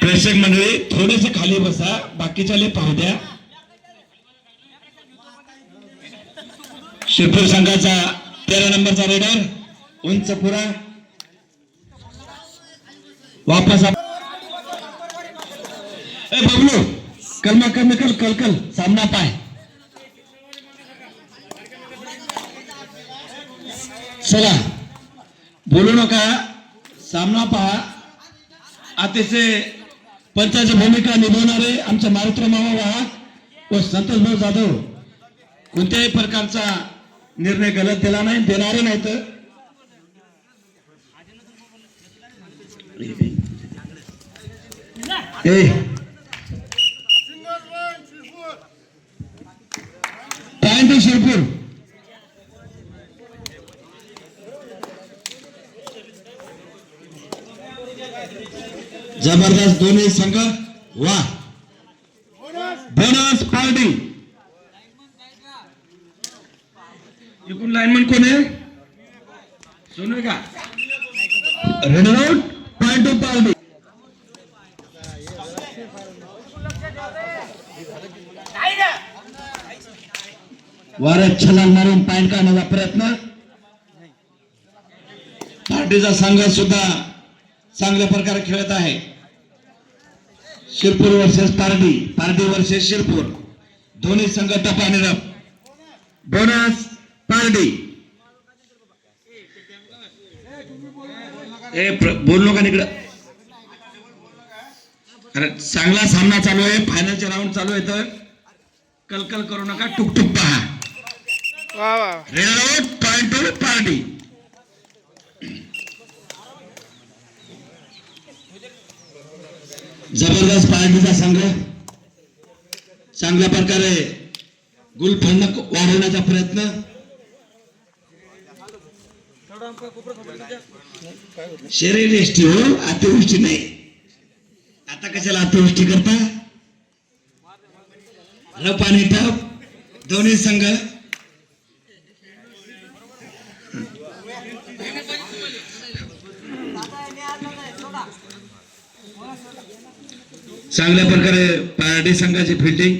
प्रेक्षक मंडळी थोडेसे खाली बसा बाकीच्याले पाहू द्या. शिरपूर संघाचा तेरा नंबरचा रेडर उंच पुरा. वापस ए बबलू कलमा कमी कल कल कल सामना पाय. चला. बोलू नका. सामना पहा. अतिशय पंचाची भूमिका निभवणारे आमचे मारुत्र मामा वाहक व संतोष भाऊ जाधव. कोणत्याही प्रकारचा निर्णय गलत दिला नाही देणारे नाही तर शिरपूर. जबरदस्त दोन्ही संघ वा. Bonus party. एकूण लाईनमन कोण आहे? सोनू का? Raid out point to party वाऱ्यात छलांग मारून पॉइंट काढण्याचा प्रयत्न. पार्टीचा संघ सुद्धा चांगल्या प्रकारे खेळत आहे. Shirpur versus party party versus Shirpur. दोन्ही संघ टप आणि रप. बोनस पार्टी ए प्र- बोल नका इकडं. अरे चांगला सामना चालू आहे. फायनलचे राऊंड चालू आहे तर. कलकल करू नका. टुकटुक पहा. रेड पॉइंट टू पार्टी जबरदस्त पार्टीचा संघ चांगल्या प्रकारे गुलफंड वाढवण्याचा प्रयत्न. शरीर एष्टी हो अतिवृष्टी नाही. आता कशाला अतिवृष्टी करता? रप आणि टप दोन्ही संघ चांगल्या प्रकारे पार्टी संघाची फिल्डिंग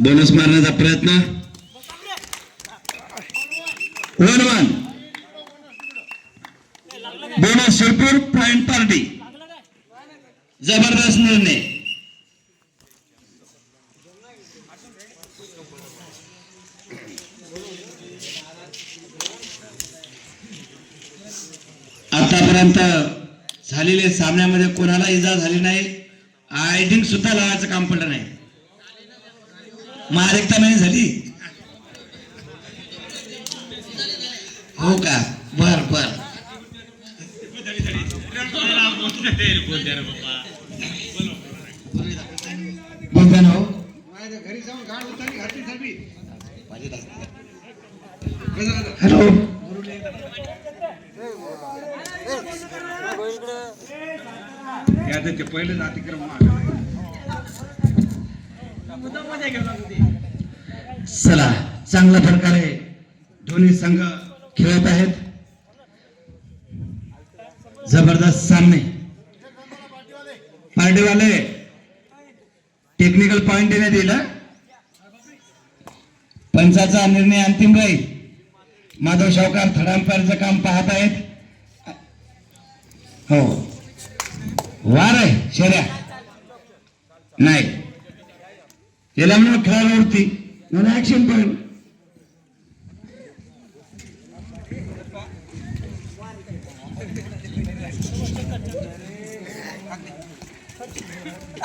बोनस मारण्याचा प्रयत्न. One one bonus Shirpur point party जबरदस्त निर्णय. आतापर्यंत झालेले सामन्यामध्ये कोणाला इजा झाली नाही आयडिंग सुद्धा लावायचं काम पडलं नाही. मारिकता नाही झाली? हो का? बर बर. हो. हॅलो. ना ते पहिलेच अतिक्रम चला चांगल्या प्रकारे दोन्ही संघ खेळत आहेत. जबरदस्त सामने. पार्टीवाले टेक्निकल पॉइंट देण्यात येईल पंचाचा निर्णय अंतिम राहील. माधव शावकार थडांपारचं काम पाहत आहेत. हो. वार आहे शेऱ्या नाही. याला म्हणून खेळाडूवरती मला ऍक्शन पॉइंट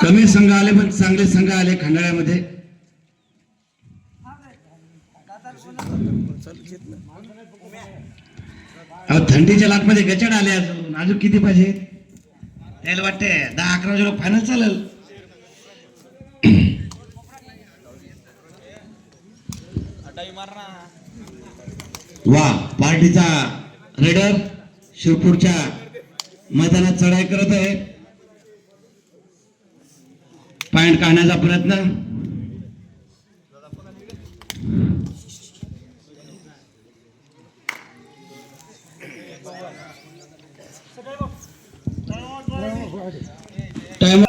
कमी संघ आले पण चांगले संघ आले खंडाळ्यामध्ये. अहो थंडीच्या लाटमध्ये गचड आले अजून. अजून किती पाहिजे? त्याला वाटते दहा अकरा वाजेला फायनल चालेल वा पार्टीचा रेडर शिरपूरच्या मैदानात चढाई करत आहे. पॉइंट काढण्याचा प्रयत्न. टाइम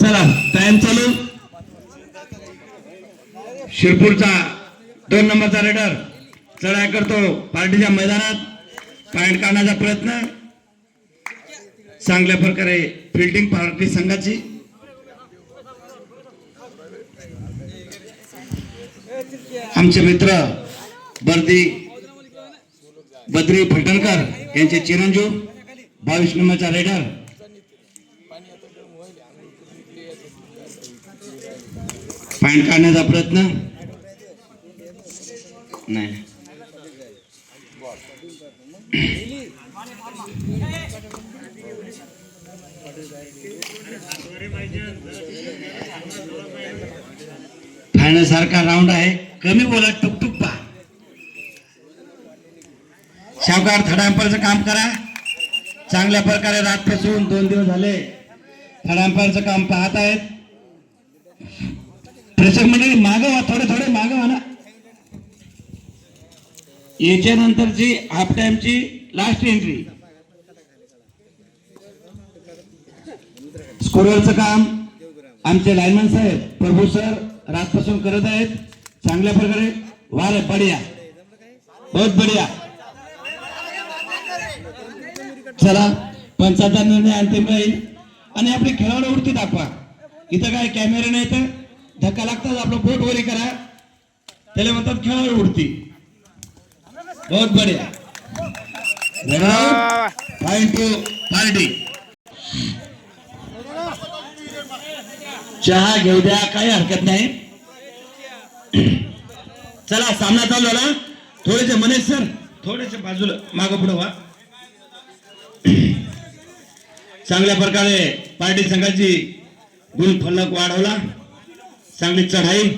चला टाइम चालू. शिरपूरचा दोन नंबरचा रेडर चढाय करतो पार्टीच्या मैदानात. पॉइंट काढण्याचा प्रयत्न. चांगल्या प्रकारे फिल्डिंग पार्टी संघाची. आमचे मित्र बर्दी बद्री फटणकर यांचे चिरंजीव. बावीस नंबरचा रेडर पॉइंट काढण्याचा प्रयत्न. नाही. फायनल राऊंड आहे. कमी बोला टुकटुक पा शावकार थडांपरचं काम करा. चांगल्या प्रकारे रातपासून दोन दिवस झाले. थर्ड काम पाहत आहेत. प्रेक्षक मंडळी मागवा व्हा थोडे थोडे मागवा व्हा ना. याच्यानंतरची हाफ टाइमची लास्ट एंट्री स्कोरवरचं काम आमचे लाईनमॅन साहेब प्रभू सर रातपासून करत आहेत. चांगल्या प्रकारे वा बढिया. बहुत बढिया. चला पंचाचा निर्णय अंतिम राहील आणि आपली खेळाडूवरती दाखवा. इथं काय कॅमेरे नाही तर धक्का लागतात आपलं बोट वगैरे करा. त्याला म्हणतात खेळाडू उडती बहुत बढिया. टू पार्टी चहा घेऊ द्या काही हरकत नाही. चला सामना चालू झाला. थोडेसे मनेश सर थोडेसे बाजूला मागं पुढे व्हा. चांगल्या प्रकारे पार्टी संघाची गुण फलक वाढवला. चांगली चढाई.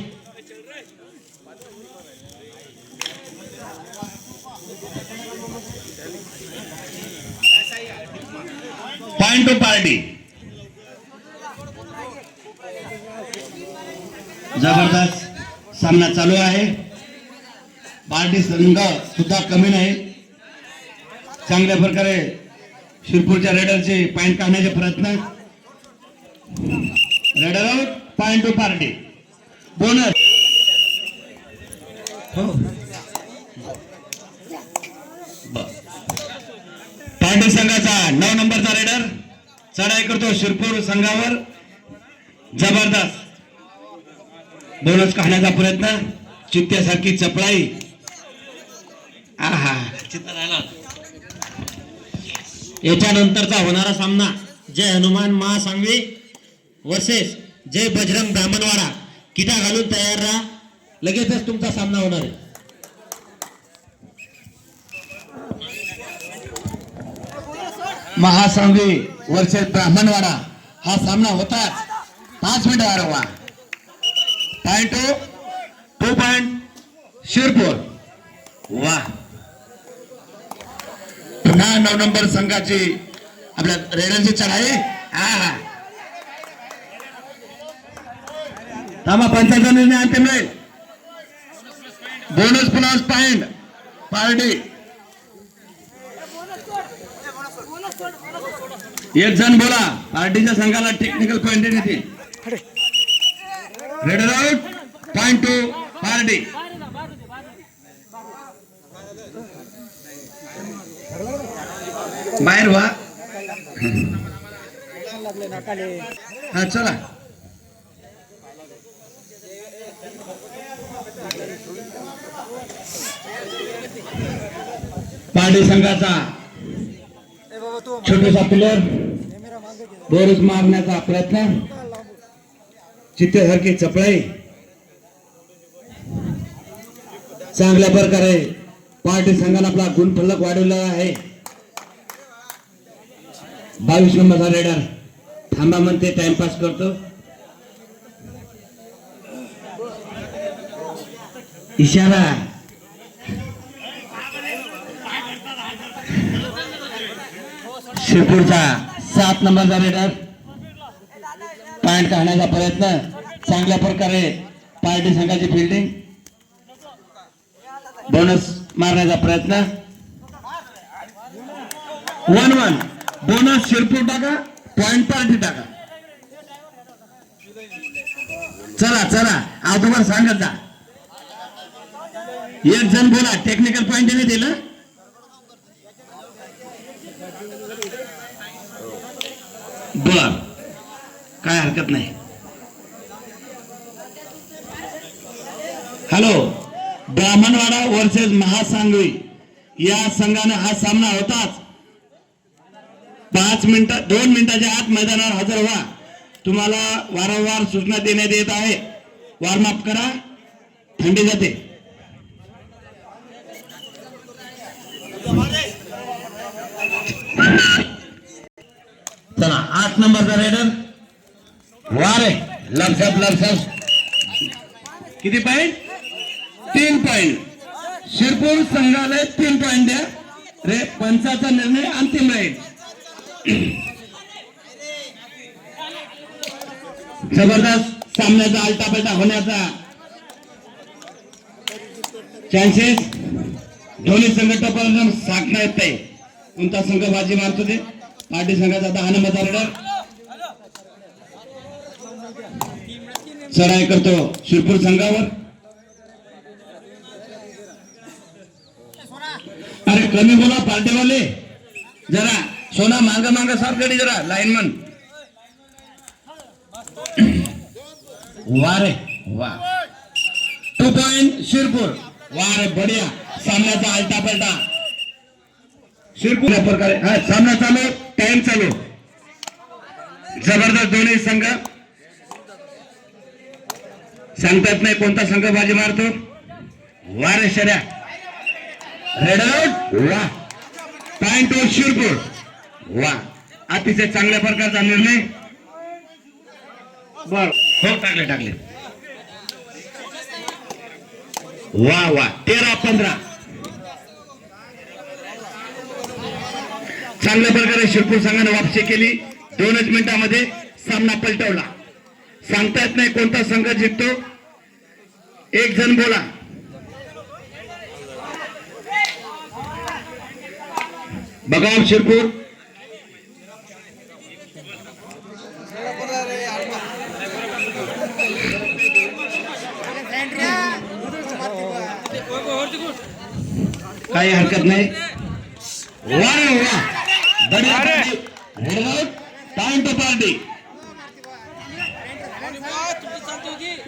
पॉइंट टू पार्टी जबरदस्त सामना चालू आहे. पार्टी संघ सुद्धा कमी नाही. चांगल्या प्रकारे शिरपूरच्या रेडरचे पॉइंट काढण्याचे प्रयत्न. Raider out point to party bonus हो. संघाचा नऊ नंबरचा रेडर चढाई करतो शिरपूर संघावर. जबरदस्त. बोनस काढण्याचा प्रयत्न. चित्त्यासारखी चपळाई. आहा. चित्त राहिला. याच्यानंतरचा होणारा सामना जय हनुमान महासांगवी वर्सेस जय बजरंग ब्राह्मणवाडा. किटा घालून तयार राहा. लगेचच तुमचा सामना होणार आहे. महासांगवी वर्षे ब्राह्मणवाडा. हा सामना होताच. पाच minute वारंवा point to two point Shirpur वा पुन्हा नऊ नंबर संघाची आपल्या रेडरची चढाई. हा हा. थांबा पंचाचा निर्णय अंतिम राहील. Bonus plus point party. एक जण बोला पार्टीच्या संघाला टेक्निकल पॉइंट येते raider out point to party. बाहेर व्हा. हा चला. पार्टी संघाचा छोटासा पिलर बोरस मारण्याचा प्रयत्न. चित्तेसारखी चपळाई चांगल्या प्रकारे पार्टी संघाने आपला गुण फलक वाढवलेला आहे. बावीस नंबरचा रेडर थांबा म्हणते टाइमपास करतो. इशारा. शिरपूरचा सात नंबरचा रेडर पॉइंट काढण्याचा प्रयत्न. चांगल्या प्रकारे पार्टी संघाची फिल्डिंग बोनस मारण्याचा प्रयत्न. वन वन बोनस शिरपूर टाका पॉइंट पार्टी टाका. चला चला. अहो तुम्हाला सांगत जा. एक जण बोला टेक्निकल पॉइंट नाही दिलं? बर. काय हरकत नाही. Hello Brahmanwada versus Mahasangvi. या संघाने हा सामना होताच. पाच मिनिटं दोन मिनिटाच्या आत मैदानावर हजर व्हा. तुम्हाला वारंवार सूचना देण्यात येत आहे. वॉर्मअप करा. थंडी जाते. चला आठ नंबरचा रेडर. वारे लपसप लपसप किती पॉइंट तीन पॉइंट शिरपूर संघाला तीन पॉइंट द्या. रे पंचाचा निर्णय अंतिम राहील. जबरदस्त सामन्याचा आलटापलटा होण्याचा चान्सेस दोन्ही संघ टपाल साखना येत. आहे कोणता संघ बाजी मारतो ते? पार्टी संघाचा दहा नंबरचा रेडर चढाई करतो शिरपूर संघावर. अरे कमी बोला पार्टीवाले. जरा. सोना मांग मांग साफ गडी जरा लाईनमन. वा रे वा टू पॉइंट शिरपूर. वा रे बढिया. सामन्याचा आलटा पलटा शिरपूर. या प्रकारे. हा सामना चालू टाइम चालू. जबरदस्त दोन्ही संघ. सांगता येत नाही कोणता संघ बाजी मारतो. वारे शर्या. रेड आउट वा पॉइंट टू शिरपूर. वा. अतिशय चांगल्या प्रकारचा निर्णय. बर. हो टाकले टाकले. वा वा. तेरा पंधरा. चांगल्या प्रकारे शिरपूर संघाने वापसी केली. दोनच मिनिटांमध्ये सामना पलटवला. सांगता येत नाही कोणता संघ जिंकतो. एक जण बोला. बघा हो, शिरपूर. काही हरकत नाही. Time to party.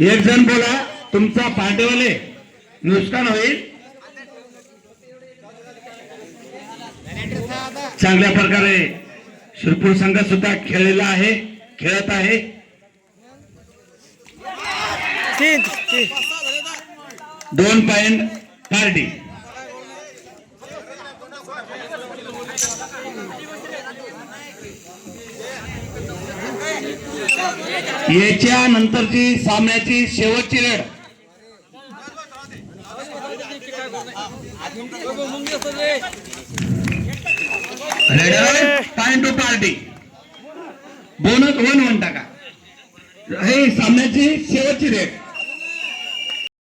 एक जण बोला तुमचा पार्टीवाले नुकसान होईल. चांगल्या प्रकारे शिरपूर संघ सुद्धा खेळलेला आहे खेळत आहे. दोन पॉइंट पार्टी याच्या नंतरची सामन्याची शेवटची raid time to party bonus one one टाका. हे सामन्याची शेवटची रेड